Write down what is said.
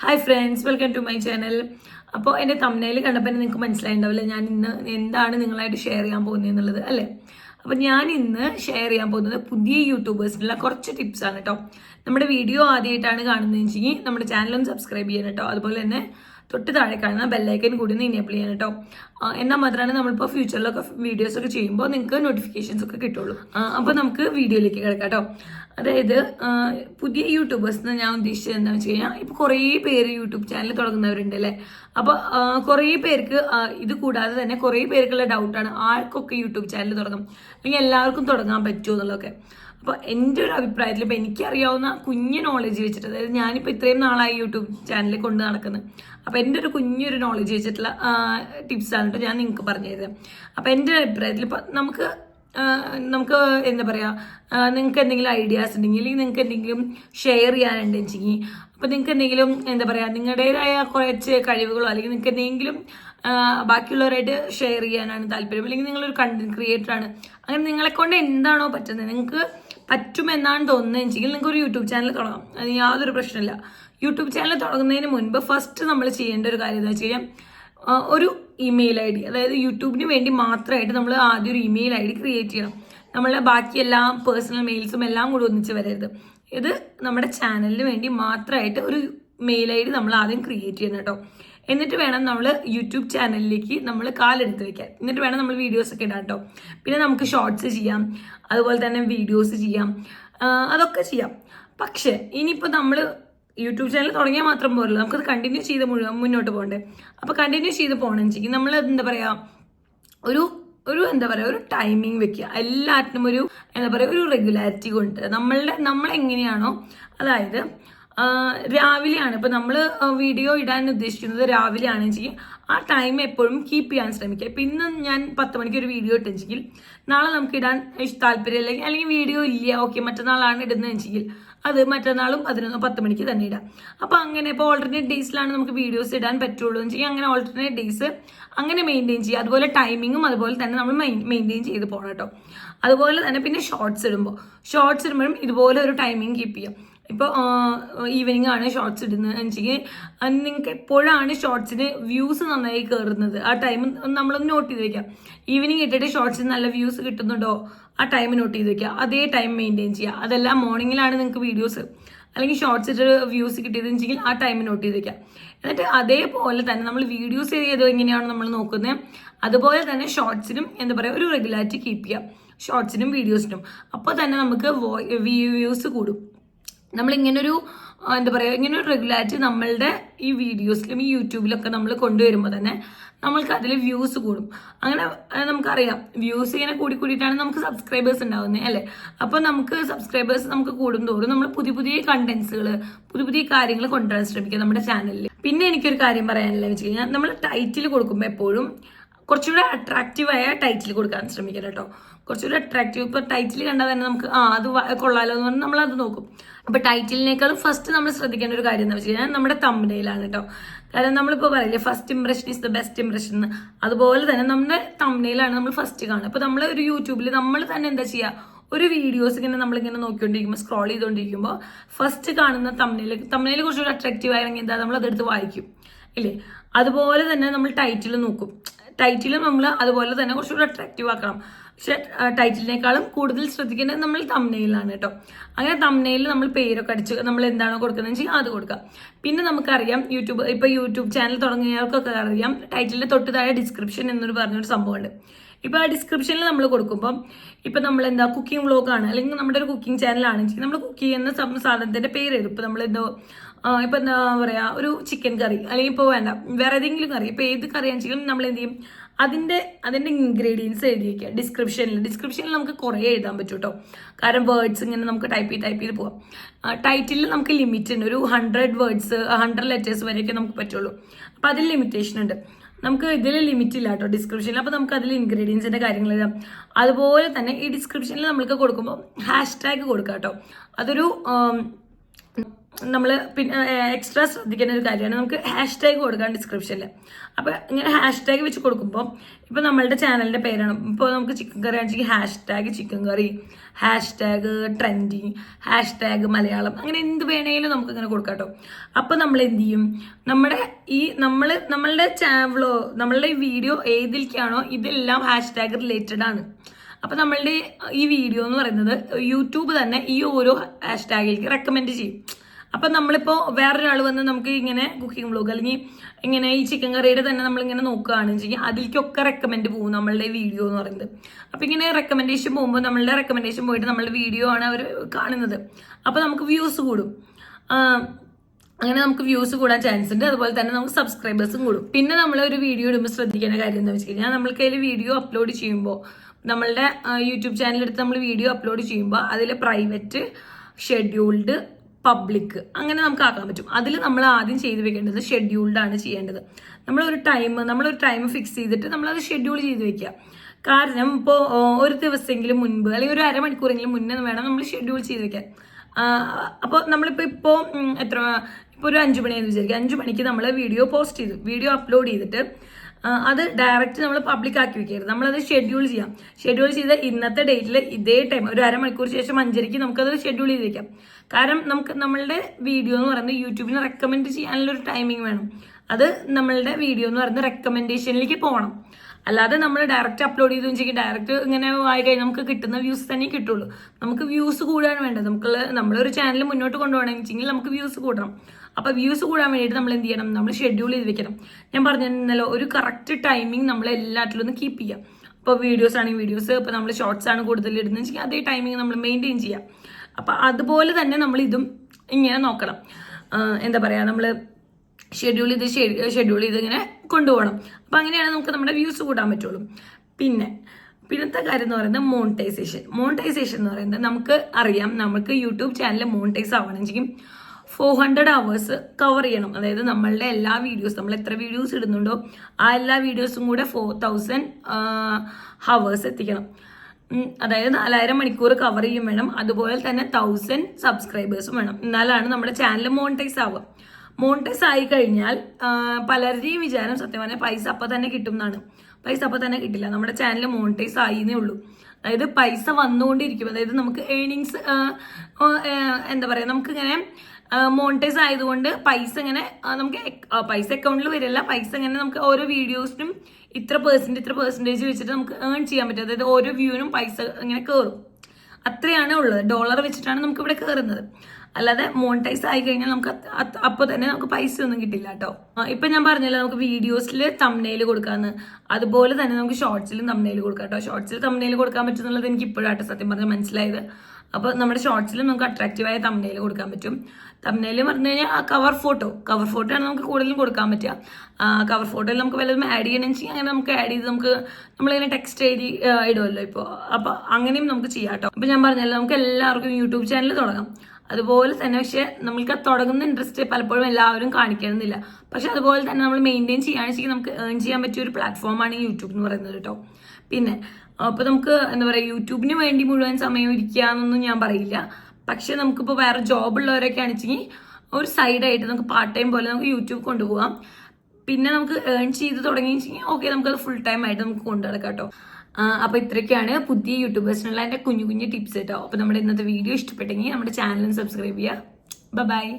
Hi friends welcome to my channel അപ്പോൾ എന്റെ തമ്മനയിൽ കണ്ടപ്പോൾ നിങ്ങൾക്ക് മനസ്സിലായിട്ടുണ്ടാവില്ല ഞാൻ ഇന്ന് എന്താണ് നിങ്ങളായിട്ട് ഷെയർ ചെയ്യാൻ പോകുന്നത് എന്നുള്ളത് അല്ലേ? അപ്പോൾ ഞാൻ ഇന്ന് ഷെയർ ചെയ്യാൻ പോകുന്നത് പുതിയ യൂട്യൂബേഴ്സിനുള്ള കുറച്ച് ടിപ്സാണ് കേട്ടോ നമ്മുടെ വീഡിയോ ആദ്യമായിട്ടാണ് കാണുന്നതെന്ന് വെച്ചെങ്കിൽ നമ്മുടെ ചാനലും സബ്സ്ക്രൈബ് ചെയ്യണം കേട്ടോ അതുപോലെ തന്നെ തൊട്ട് താഴെ കാണുന്ന ബെല്ലൈക്കൻ കൂടി ഒന്ന് ഇനേബിൾ ചെയ്യണം കേട്ടോ എന്നാൽ മാത്രമാണ് നമ്മളിപ്പോൾ ഫ്യൂച്ചറിലൊക്കെ വീഡിയോസ് ഒക്കെ ചെയ്യുമ്പോൾ നിങ്ങൾക്ക് നോട്ടിഫിക്കേഷൻസ് ഒക്കെ കിട്ടുള്ളൂ. അപ്പോൾ നമുക്ക് വീഡിയോയിലേക്ക് കിടക്കാം കേട്ടോ അതായത് പുതിയ യൂട്യൂബേഴ്സ് ഞാൻ ഉദ്ദേശിച്ചത് എന്താണെന്ന് വെച്ച് കഴിഞ്ഞാൽ ഇപ്പോൾ കുറേ പേര് യൂട്യൂബ് ചാനൽ തുടങ്ങുന്നവരുണ്ട് അല്ലേ? അപ്പോൾ കുറേ പേർക്ക് ഇത് കൂടാതെ തന്നെ കുറേ പേർക്കുള്ള ഡൗട്ടാണ് ആർക്കൊക്കെ യൂട്യൂബ് ചാനൽ തുടങ്ങും? അല്ലെങ്കിൽ എല്ലാവർക്കും തുടങ്ങാൻ പറ്റുമോ എന്നുള്ളതൊക്കെ. അപ്പോൾ എന്റെ ഒരു അഭിപ്രായത്തിൽ ഇപ്പോൾ എനിക്കറിയാവുന്ന കുഞ്ഞു നോളജ് വെച്ചിട്ട് അതായത് ഞാനിപ്പോൾ ഇത്രയും നാളായി യൂട്യൂബ് ചാനൽ കൊണ്ട് നടക്കുന്നത് അപ്പോൾ എന്റെ ഒരു കുഞ്ഞൊരു നോളജ് വെച്ചിട്ടുള്ള ടിപ്സാണ് കേട്ടോ ഞാൻ നിങ്ങൾക്ക് പറഞ്ഞു തരാം അപ്പോൾ എന്റെ ഒരു അഭിപ്രായത്തിൽ ഇപ്പോൾ നമുക്ക് നമുക്ക് എന്താ പറയുക നിങ്ങൾക്ക് എന്തെങ്കിലും ഐഡിയാസ് ഉണ്ടെങ്കിൽ അല്ലെങ്കിൽ നിങ്ങൾക്ക് എന്തെങ്കിലും ഷെയർ ചെയ്യാനുണ്ടെങ്കിൽ അപ്പോൾ നിങ്ങൾക്ക് എന്തെങ്കിലും എന്താ പറയുക നിങ്ങളുടേതായ കുറച്ച് കഴിവുകളോ അല്ലെങ്കിൽ നിങ്ങൾക്ക് എന്തെങ്കിലും ബാക്കിയുള്ളവരായിട്ട് ഷെയർ ചെയ്യാനാണ് താല്പര്യം. അല്ലെങ്കിൽ നിങ്ങളൊരു കണ്ടന്റ് ക്രിയേറ്റർ ആണ്. അങ്ങനെ നിങ്ങളെ കൊണ്ട് എന്താണോ പറ്റുന്നത്. നിങ്ങൾക്ക് പറ്റുമെന്നാണ് തോന്നുന്നതെങ്കിൽ നിങ്ങൾക്ക് ഒരു യൂട്യൂബ് ചാനൽ തുടങ്ങാം. അത് യാതൊരു പ്രശ്നമില്ല. യൂട്യൂബ് ചാനൽ തുടങ്ങുന്നതിന് മുൻപ് ഫസ്റ്റ് നമ്മൾ ചെയ്യേണ്ട ഒരു കാര്യം എന്താ വെച്ച് കഴിഞ്ഞാൽ ഒരു ഇമെയിൽ ഐ ഡി അതായത് യൂട്യൂബിന് വേണ്ടി മാത്രമായിട്ട് നമ്മൾ ആദ്യം ഒരു ഇമെയിൽ ഐ ഡി ക്രിയേറ്റ് ചെയ്യണം. നമ്മളുടെ ബാക്കി എല്ലാ പേഴ്സണൽ മെയിൽസും എല്ലാം കൂടി ഒന്നിച്ച് വരരുത്. ഇത് നമ്മുടെ ചാനലിന് വേണ്ടി മാത്രമായിട്ട് ഒരു മെയിൽ ഐ ഡി നമ്മൾ ആദ്യം ക്രിയേറ്റ് ചെയ്യണം കേട്ടോ. എന്നിട്ട് വേണം നമ്മൾ യൂട്യൂബ് ചാനലിലേക്ക് നമ്മൾ കാലെടുത്ത് വെക്കാൻ. എന്നിട്ട് വേണം നമ്മൾ വീഡിയോസ് ഒക്കെ ഇടാം കേട്ടോ. പിന്നെ നമുക്ക് ഷോർട്സ് ചെയ്യാം അതുപോലെ തന്നെ വീഡിയോസ് ചെയ്യാം അതൊക്കെ ചെയ്യാം. പക്ഷേ ഇനിയിപ്പോൾ നമ്മൾ യൂട്യൂബ് ചാനൽ തുടങ്ങിയാൽ മാത്രം പോരല്ലോ. നമുക്കത് കണ്ടിന്യൂ ചെയ്ത് മുഴുവൻ മുന്നോട്ട് പോകണ്ടേ. അപ്പോൾ കണ്ടിന്യൂ ചെയ്ത് പോകണമെങ്കിൽ നമ്മൾ എന്താ പറയുക ഒരു ഒരു എന്താ പറയുക ഒരു ടൈമിംഗ് വെക്കുക. എല്ലാറ്റിനും ഒരു എന്താ പറയുക ഒരു റെഗുലാരിറ്റി കൊണ്ട്. നമ്മളുടെ നമ്മളെങ്ങനെയാണോ അതായത് രാവിലെയാണ്. ഇപ്പം നമ്മൾ വീഡിയോ ഇടാൻ ഉദ്ദേശിക്കുന്നത് രാവിലെ ചെയ്യും ആ ടൈം എപ്പോഴും കീപ്പ് ചെയ്യാൻ ശ്രമിക്കുക. ഇപ്പം ഇന്ന് ഞാൻ പത്ത് മണിക്ക് ഒരു വീഡിയോ ഇട്ടെങ്കിൽ നാളെ നമുക്ക് ഇടാൻ താല്പര്യം അല്ലെങ്കിൽ വീഡിയോ ഇല്ല ഓക്കെ മറ്റന്നാളാണ് ഇടുന്നതെങ്കിൽ അത് മറ്റന്നാളും പതിനൊന്ന് പത്ത് മണിക്ക് തന്നെ ഇടാം. അപ്പോൾ അങ്ങനെ ഇപ്പോൾ ഓൾട്ടർനേറ്റ് ഡേയ്സിലാണ് നമുക്ക് വീഡിയോസ് ഇടാൻ പറ്റുള്ളൂ എന്ന് അങ്ങനെ ഓൾട്ടർനേറ്റ് ഡേയ്സ് അങ്ങനെ മെയിന്റെയിൻ ചെയ്യുക. അതുപോലെ ടൈമിങ്ങും അതുപോലെ തന്നെ നമ്മൾ മെയിന്റെയിൻ ചെയ്ത് പോകണം കേട്ടോ. അതുപോലെ തന്നെ പിന്നെ ഷോർട്സ് ഇടുമ്പോൾ. ഷോർട്സ് ഇടുമ്പോഴും ഇതുപോലെ ഒരു ടൈമിംഗ് കീപ്പ് ചെയ്യാം ഇപ്പോൾ ഈവനിങ് ആണ് ഷോർട്സ് ഇടുന്നത്. വെച്ചെങ്കിൽ നിങ്ങൾക്ക് എപ്പോഴാണ് ഷോർട്സിന് വ്യൂസ് നന്നായി കയറുന്നത് ആ ടൈം നമ്മളൊന്ന് നോട്ട് ചെയ്ത് വെക്കാം. ഈവനിങ് ഇട്ടിട്ട് ഷോർട്സിന് നല്ല വ്യൂസ് കിട്ടുന്നുണ്ടോ? ആ ടൈം നോട്ട് ചെയ്ത് വെക്കുക അതേ ടൈം മെയിന്റെയിൻ ചെയ്യുക അതല്ല മോർണിംഗിലാണ് നിങ്ങൾക്ക് വീഡിയോസ് അല്ലെങ്കിൽ ഷോർട്സ് ഇട്ട് വ്യൂസ് കിട്ടിയതെന്ന് വെച്ചെങ്കിൽ ആ ടൈം നോട്ട് ചെയ്ത് വെക്കാം. എന്നിട്ട് അതേപോലെ തന്നെ നമ്മൾ വീഡിയോസ് ചെയ്ത് എങ്ങനെയാണ് നമ്മൾ നോക്കുന്നത്? അതുപോലെ തന്നെ ഷോർട്സിനും എന്താ പറയുക ഒരു റെഗുലാരിറ്റി കീപ്പ് ചെയ്യാം. ഷോർട്സിനും വീഡിയോസിനും അപ്പോൾ തന്നെ നമുക്ക് വ്യൂസ് കൂടും. നമ്മൾ ഇങ്ങനൊരു എന്താ പറയുക ഇങ്ങനെ ഒരു റെഗുലാരിറ്റി നമ്മളുടെ ഈ വീഡിയോസിലും ഈ യൂട്യൂബിലൊക്കെ നമ്മൾ കൊണ്ടുവരുമ്പോൾ തന്നെ നമ്മൾക്ക് അതിൽ വ്യൂസ് കൂടും. അങ്ങനെ നമുക്കറിയാം. വ്യൂസ് ഇങ്ങനെ കൂടി കൂടിയിട്ടാണ് നമുക്ക് സബ്സ്ക്രൈബേഴ്സ് ഉണ്ടാകുന്നത് അല്ലേ? അപ്പോൾ നമുക്ക് സബ്സ്ക്രൈബേഴ്സ് നമുക്ക് കൂടും തോറും നമ്മൾ പുതിയ പുതിയ കണ്ടന്റ്സുകൾ പുതിയ പുതിയ കാര്യങ്ങൾ കൊണ്ടുവരാൻ ശ്രമിക്കുക നമ്മുടെ ചാനലിൽ പിന്നെ എനിക്കൊരു കാര്യം പറയാനുള്ളത് വെച്ച് കഴിഞ്ഞാൽ നമ്മൾ ടൈറ്റിൽ കൊടുക്കുമ്പോൾ എപ്പോഴും കുറച്ചുകൂടെ അട്രാക്റ്റീവായ ടൈറ്റിൽ കൊടുക്കാൻ ശ്രമിക്കണം കേട്ടോ. കുറച്ചുകൂടെ അട്രാക്റ്റീവ് ഇപ്പോൾ ടൈറ്റിൽ കണ്ടാൽ തന്നെ നമുക്ക് ആ അത് കൊള്ളാലോ എന്ന് പറഞ്ഞാൽ നമ്മളത് നോക്കും. അപ്പോൾ ടൈറ്റിലിനേക്കാളും ഫസ്റ്റ് നമ്മൾ ശ്രദ്ധിക്കേണ്ട ഒരു കാര്യം എന്ന് വെച്ച് കഴിഞ്ഞാൽ നമ്മുടെ തമ്മനയിലാണ് കേട്ടോ. കാരണം നമ്മളിപ്പോൾ പറയില്ലേ first impression is the best impression എന്ന്. അതുപോലെ തന്നെ നമ്മുടെ തമ്മനയിലാണ് നമ്മൾ ഫസ്റ്റ് കാണുക. അപ്പോൾ നമ്മൾ ഒരു യൂട്യൂബിൽ നമ്മൾ തന്നെ എന്താ ചെയ്യുക ഒരു വീഡിയോസ് ഇങ്ങനെ നമ്മളിങ്ങനെ നോക്കിക്കൊണ്ടിരിക്കുമ്പോൾ സ്ക്രോൾ ചെയ്തുകൊണ്ടിരിക്കുമ്പോൾ ഫസ്റ്റ് കാണുന്ന തമ്മനയിൽ തമ്മനയിൽ കുറച്ചുകൂടി അട്രാക്റ്റീവ് ആയിരുന്നെങ്കിൽ എന്താ നമ്മൾ അതെടുത്ത് വായിക്കും. ഇല്ലേ? അതുപോലെ തന്നെ നമ്മൾ ടൈറ്റിൽ നോക്കും. ടൈറ്റിൽ നമ്മൾ അതുപോലെ തന്നെ കുറച്ചുകൂടി അട്രാക്റ്റീവ് ആക്കണം. പക്ഷെ ടൈറ്റിലിനേക്കാളും കൂടുതൽ ശ്രദ്ധിക്കേണ്ടത് നമ്മൾ തമ്മനയിലാണ് കേട്ടോ അങ്ങനെ തമ്മനയിൽ നമ്മൾ പേരൊക്കെ അടിച്ച് നമ്മൾ എന്താണോ കൊടുക്കുന്നത് വെച്ചാൽ അത് കൊടുക്കുക പിന്നെ നമുക്കറിയാം യൂട്യൂബ് ഇപ്പൊ യൂട്യൂബ് ചാനൽ തുടങ്ങിയവർക്കൊക്കെ അറിയാം ടൈറ്റിലിന്റെ തൊട്ട് താഴെ ഡിസ്ക്രിപ്ഷൻ എന്നൊരു പറഞ്ഞൊരു സംഭവമുണ്ട്. ഇപ്പൊ ആ ഡിസ്ക്രിപ്ഷനിൽ നമ്മൾ കൊടുക്കുമ്പോൾ ഇപ്പൊ നമ്മൾ എന്താ കുക്കിംഗ് വ്ളോഗാണ് അല്ലെങ്കിൽ നമ്മുടെ ഒരു കുക്കിംഗ് ചാനലാണെന്ന് വെച്ചാൽ നമ്മൾ കുക്ക് ചെയ്യുന്ന സാധനത്തിന്റെ പേര് എഴുതും ഇപ്പൊ നമ്മൾ എന്തോ ഇപ്പൊ എന്താ പറയാ ഒരു ചിക്കൻ കറി അല്ലെങ്കിൽ ഇപ്പോൾ വേണ്ട വേറെ ഏതെങ്കിലും കറി ഇപ്പൊ ഏത് കറി ആണെങ്കിലും നമ്മൾ എന്ത് ചെയ്യും അതിന്റെ അതിന്റെ ഇൻഗ്രീഡിയൻസ് എഴുതി വെക്കുക ഡിസ്ക്രിപ്ഷനിൽ ഡിസ്ക്രിപ്ഷനിൽ നമുക്ക് കുറേ എഴുതാൻ പറ്റും കേട്ടോ കാരണം വേർഡ്സ് ഇങ്ങനെ നമുക്ക് ടൈപ്പ് ചെയ്ത് ടൈപ്പ് ചെയ്ത് പോവാം. ടൈറ്റിലിൽ നമുക്ക് ലിമിറ്റ് ഉണ്ട്. ഒരു ഹൺഡ്രഡ് വേർഡ്സ് ഹൺഡ്രഡ് ലെറ്റേഴ്സ് വരെയൊക്കെ നമുക്ക് പറ്റുള്ളൂ. അപ്പൊ അതിൽ ലിമിറ്റേഷൻ ഉണ്ട്. നമുക്ക് ഇതിൽ ലിമിറ്റ് ഇല്ല കേട്ടോ ഡിസ്ക്രിപ്ഷനിൽ അപ്പോൾ നമുക്ക് അതിൽ ഇൻഗ്രീഡിയൻസിന്റെ കാര്യങ്ങൾ എഴുതാം. അതുപോലെ തന്നെ ഈ ഡിസ്ക്രിപ്ഷനിൽ നമ്മൾക്ക് കൊടുക്കുമ്പോൾ ഹാഷ് ടാഗ് കൊടുക്കാം കേട്ടോ അതൊരു നമ്മൾ പിന്നെ എക്സ്ട്രാ ശ്രദ്ധിക്കേണ്ട ഒരു കാര്യമാണ്. നമുക്ക് ഹാഷ് ടാഗ് കൊടുക്കാം ഡിസ്ക്രിപ്ഷനിൽ അപ്പോൾ ഇങ്ങനെ ഹാഷ് ടാഗ് വെച്ച് കൊടുക്കുമ്പോൾ ഇപ്പോൾ നമ്മളുടെ ചാനലിന്റെ പേരാണ്. ഇപ്പോൾ നമുക്ക് ചിക്കൻ കറി ആണെങ്കിൽ hash tag chicken curry hash tag trending hash tag Malayalam. അങ്ങനെ എന്ത് വേണേലും നമുക്ക് ഇങ്ങനെ കൊടുക്കാം കേട്ടോ അപ്പോൾ നമ്മൾ എന്ത് ചെയ്യും നമ്മുടെ ഈ നമ്മൾ നമ്മളുടെ ചാനലോ നമ്മളുടെ ഈ വീഡിയോ ഏതിലേക്കാണോ ഇതെല്ലാം ഹാഷ് ടാഗ് റിലേറ്റഡ് ആണ്. അപ്പോൾ നമ്മളുടെ ഈ വീഡിയോ എന്ന് പറയുന്നത് യൂട്യൂബ് തന്നെ ഈ ഓരോ ഹാഷ് ടാഗിലേക്ക് റെക്കമെൻഡ് ചെയ്യും. അപ്പൊ നമ്മളിപ്പോ വേറൊരാൾ വന്ന് നമുക്ക് ഇങ്ങനെ കുക്കിംഗ് ബ്ലോഗ് അല്ലെങ്കിൽ ഇങ്ങനെ ഈ ചിക്കൻ കറിയുടെ തന്നെ നമ്മളിങ്ങനെ നോക്കുകയാണെന്ന് വെച്ചാൽ അതിലേക്കൊക്കെ റെക്കമെൻഡ് പോകും നമ്മളുടെ വീഡിയോ എന്ന് പറയുന്നത്. അപ്പൊ ഇങ്ങനെ റെക്കമെൻഡേഷൻ പോകുമ്പോൾ നമ്മളുടെ റെക്കമെൻഡേഷൻ പോയിട്ട് നമ്മളുടെ വീഡിയോ ആണ് അവർ കാണുന്നത്. അപ്പൊ നമുക്ക് വ്യൂസ് കൂടും. അങ്ങനെ നമുക്ക് വ്യൂസ് കൂടാൻ ചാൻസ് ഉണ്ട്. അതുപോലെ തന്നെ നമുക്ക് സബ്സ്ക്രൈബേഴ്സും കൂടും. പിന്നെ നമ്മൾ ഒരു വീഡിയോ ഇടുമ്പോൾ ശ്രദ്ധിക്കേണ്ട കാര്യം എന്താ വെച്ച് കഴിഞ്ഞാൽ നമ്മൾക്ക് അതിൽ വീഡിയോ അപ്ലോഡ് ചെയ്യുമ്പോൾ നമ്മളുടെ യൂട്യൂബ് ചാനലെടുത്ത് നമ്മൾ വീഡിയോ അപ്ലോഡ് ചെയ്യുമ്പോൾ അതിൽ പ്രൈവറ്റ് ഷെഡ്യൂൾഡ് പബ്ലിക് അങ്ങനെ നമുക്ക് ആക്കാൻ പറ്റും. അതിൽ നമ്മൾ ആദ്യം ചെയ്തു വെക്കേണ്ടത് ഷെഡ്യൂൾഡ് ആണ് ചെയ്യേണ്ടത്. നമ്മളൊരു ടൈം നമ്മളൊരു ടൈം ഫിക്സ് ചെയ്തിട്ട് നമ്മളത് ഷെഡ്യൂൾ ചെയ്ത് വെക്കുക കാരണം ഇപ്പോൾ ഒരു ദിവസമെങ്കിലും മുൻപ് അല്ലെങ്കിൽ ഒരു അരമണിക്കൂറെങ്കിലും മുന്നേ വേണം നമ്മൾ ഷെഡ്യൂൾ ചെയ്ത് വെക്കാൻ. അപ്പോൾ നമ്മളിപ്പോൾ ഇപ്പോൾ എത്ര ഇപ്പോൾ ഒരു അഞ്ച് മണിയെന്ന് വിചാരിക്കുക അഞ്ച് മണിക്ക് നമ്മൾ വീഡിയോ പോസ്റ്റ് ചെയ്തു. വീഡിയോ അപ്ലോഡ് ചെയ്തിട്ട് അത് ഡയറക്റ്റ് നമ്മൾ പബ്ലിക് ആക്കി വെക്കരുത്. നമ്മളത് ഷെഡ്യൂൾ ചെയ്യാം. ഷെഡ്യൂൾ ചെയ്ത് ഇന്നത്തെ ഡേറ്റിൽ ഇതേ ടൈം ഒരു അരമണിക്കൂർ ശേഷം അഞ്ചരയ്ക്ക് നമുക്കത് ഷെഡ്യൂൾ ചെയ്ത് വെക്കാം. കാരണം നമുക്ക് നമ്മളുടെ വീഡിയോ എന്ന് പറയുന്നത് യൂട്യൂബിന് റെക്കമെൻഡ് ചെയ്യാനുള്ള ഒരു ടൈമിംഗ് വേണം. അത് നമ്മളുടെ വീഡിയോ എന്ന് പറയുന്നത് റെക്കമെൻഡേഷനിലേക്ക് പോകണം. അല്ലാതെ നമ്മൾ ഡയറക്റ്റ് അപ്ലോഡ് ചെയ്തു വെച്ചെങ്കിൽ ഡയറക്റ്റ് ഇങ്ങനെ ആയി കഴിഞ്ഞാൽ നമുക്ക് കിട്ടുന്ന വ്യൂസ് തന്നെ കിട്ടുള്ളൂ. നമുക്ക് വ്യൂസ് കൂടാണ് വേണ്ടത്. നമുക്ക് നമ്മളൊരു ചാനൽ മുന്നോട്ട് കൊണ്ടുപോകണമെന്ന് വെച്ചെങ്കിൽ നമുക്ക് വ്യൂസ് കൂടണം. അപ്പോൾ വ്യൂസ് കൂടാൻ വേണ്ടിയിട്ട് നമ്മൾ എന്ത് ചെയ്യണം? നമ്മൾ ഷെഡ്യൂൾ ചെയ്ത് വെക്കണം. ഞാൻ പറഞ്ഞല്ലോ ഒരു കറക്റ്റ് ടൈമിംഗ് നമ്മൾ എല്ലാറ്റിലും ഒന്ന് കീപ്പ് ചെയ്യാം. ഇപ്പോൾ വീഡിയോസ് ആണെങ്കിൽ വീഡിയോസ് ഇപ്പോൾ നമ്മൾ ഷോർട്സ് ആണ് കൂടുതൽ ഇടുന്നത് വെച്ചാൽ അതേ ടൈമിംഗ് നമ്മൾ മെയിന്റെയിൻ ചെയ്യാം. അപ്പോൾ അതുപോലെ തന്നെ നമ്മൾ ഇതും ഇങ്ങനെ നോക്കണം. എന്താ പറയുക നമ്മൾ ഷെഡ്യൂൾ ചെയ്ത് ഷെഡ്യൂൾ ചെയ്ത് ഇങ്ങനെ കൊണ്ടുപോകണം. അപ്പം അങ്ങനെയാണ് നമുക്ക് നമ്മുടെ വ്യൂസ് കൂടാൻ പറ്റുള്ളൂ. പിന്നെ പിന്നത്തെ കാര്യം എന്ന് പറയുന്നത് മോണിറ്റൈസേഷൻ മോണിറ്റൈസേഷൻ എന്ന് പറയുന്നത് നമുക്ക് അറിയാം നമുക്ക് യൂട്യൂബ് ചാനൽ മോണിറ്റൈസ് ആവണമെങ്കിൽ ഫോർ ഹൺഡ്രഡ് അവേഴ്സ് കവർ ചെയ്യണം. അതായത് നമ്മളുടെ എല്ലാ വീഡിയോസ് നമ്മൾ എത്ര വീഡിയോസ് ഇടുന്നുണ്ടോ ആ എല്ലാ വീഡിയോസും കൂടെ ഫോർ തൗസൻഡ് ഹവേഴ്സ് എത്തിക്കണം. അതായത് നാലായിരം മണിക്കൂർ കവർ ചെയ്യും വേണം. അതുപോലെ തന്നെ തൗസൻഡ് സബ്സ്ക്രൈബേഴ്സും വേണം. എന്നാലാണ് നമ്മുടെ ചാനൽ മോണിറ്റൈസ് ആവുക. മോണിറ്റൈസ് ആയി കഴിഞ്ഞാൽ പലരുടെയും വിചാരം സത്യം പറഞ്ഞാൽ പൈസ അപ്പം തന്നെ കിട്ടും എന്നാണ്. പൈസ അപ്പം തന്നെ കിട്ടില്ല. നമ്മുടെ ചാനൽ മോണിറ്റൈസ് ആയിന്നേ ഉള്ളൂ. അതായത് പൈസ വന്നുകൊണ്ടിരിക്കും. അതായത് നമുക്ക് ഏണിങ്സ് എന്താ പറയുക നമുക്കിങ്ങനെ മോണിറ്റൈസ് ആയതുകൊണ്ട് പൈസ ഇങ്ങനെ നമുക്ക് പൈസ അക്കൗണ്ടിൽ വരില്ല. പൈസ ഇങ്ങനെ നമുക്ക് ഓരോ വീഡിയോസിനും ഇത്ര പേഴ്സന്റ് ഇത്ര പേഴ്സന്റേജ് വെച്ചിട്ട് നമുക്ക് ഏൺ ചെയ്യാൻ പറ്റും. അതായത് ഓരോ വ്യൂവിനും പൈസ ഇങ്ങനെ കയറും അത്രയാണ് ഉള്ളത്. ഡോളർ വെച്ചിട്ടാണ് നമുക്ക് ഇവിടെ കയറുന്നത് അല്ലാതെ മോണിറ്റൈസ് ആയി കഴിഞ്ഞാൽ നമുക്ക് അപ്പോൾ തന്നെ നമുക്ക് പൈസ ഒന്നും കിട്ടില്ല കേട്ടോ. ഇപ്പൊ ഞാൻ പറഞ്ഞല്ലോ നമുക്ക് വീഡിയോസിൽ തമ്മനയിൽ കൊടുക്കാന്ന്. അതുപോലെ തന്നെ നമുക്ക് ഷോർട്സിലും തമ്മനയിൽ കൊടുക്കാം കേട്ടോ. ഷോർട്സിൽ തമ്മനയിൽ കൊടുക്കാൻ പറ്റുന്നുള്ളത് എനിക്ക് ഇപ്പോഴാട്ടോ സത്യം പറഞ്ഞാൽ മനസ്സിലായത്. അപ്പോൾ നമ്മുടെ ഷോർട്സിലും നമുക്ക് അട്രാക്റ്റീവായ തമ്മനയിൽ കൊടുക്കാൻ പറ്റും. തമ്മനയിൽ പറഞ്ഞു കഴിഞ്ഞാൽ ആ കവർ ഫോട്ടോ കവർ ഫോട്ടോ ആണ് നമുക്ക് കൂടുതലും കൊടുക്കാൻ പറ്റുക. കവർ ഫോട്ടോയിൽ നമുക്ക് വല്ലതും ആഡ് ചെയ്യണമെന്ന് വെച്ചാൽ അങ്ങനെ നമുക്ക് ആഡ് ചെയ്ത് നമുക്ക് നമ്മളിങ്ങനെ ടെക്സ്റ്റ് എഴുതി ഇടുമല്ലോ ഇപ്പോൾ അപ്പോൾ അങ്ങനെയും നമുക്ക് ചെയ്യാം കേട്ടോ അപ്പോൾ ഞാൻ പറഞ്ഞല്ലോ നമുക്ക് എല്ലാവർക്കും യൂട്യൂബ് ചാനൽ തുടങ്ങാം. അതുപോലെ തന്നെ പക്ഷേ നമ്മൾക്ക് തുടങ്ങുന്ന ഇൻട്രസ്റ്റ് പലപ്പോഴും എല്ലാവരും കാണിക്കണമെന്നില്ല. പക്ഷെ അതുപോലെ തന്നെ നമ്മൾ മെയിന്റെയിൻ ചെയ്യുകയാണെങ്കിൽ നമുക്ക് ഏൺ ചെയ്യാൻ പറ്റിയ ഒരു പ്ലാറ്റ്ഫോമാണ് യൂട്യൂബ് എന്ന് പറയുന്നത് കേട്ടോ പിന്നെ അപ്പോൾ നമുക്ക് എന്താ പറയുക യൂട്യൂബിന് വേണ്ടി മുഴുവൻ സമയം ഇരിക്കുക എന്നൊന്നും ഞാൻ പറയില്ല. പക്ഷെ നമുക്കിപ്പോൾ വേറെ ജോബ് ഉള്ളവരൊക്കെ ആണെച്ചെങ്കിൽ ഒരു സൈഡായിട്ട് നമുക്ക് പാർട്ട് ടൈം പോലെ നമുക്ക് യൂട്യൂബ് കൊണ്ടുപോകാം പിന്നെ നമുക്ക് ഏൺ ചെയ്ത് തുടങ്ങി ഓക്കെ നമുക്കത് ഫുൾ ടൈം ആയിട്ട് നമുക്ക് കൊണ്ടു നടക്കാം കേട്ടോ അപ്പോൾ ഇത്രയൊക്കെയാണ് പുതിയ യൂട്യൂബേഴ്സിനുള്ള എന്റെ കുഞ്ഞു കുഞ്ഞു ടിപ്സ് കേട്ടോ അപ്പോൾ നമ്മുടെ ഇന്നത്തെ വീഡിയോ ഇഷ്ടപ്പെട്ടെങ്കിൽ നമ്മുടെ ചാനലും സബ്സ്ക്രൈബ് ചെയ്യുക. ബൈ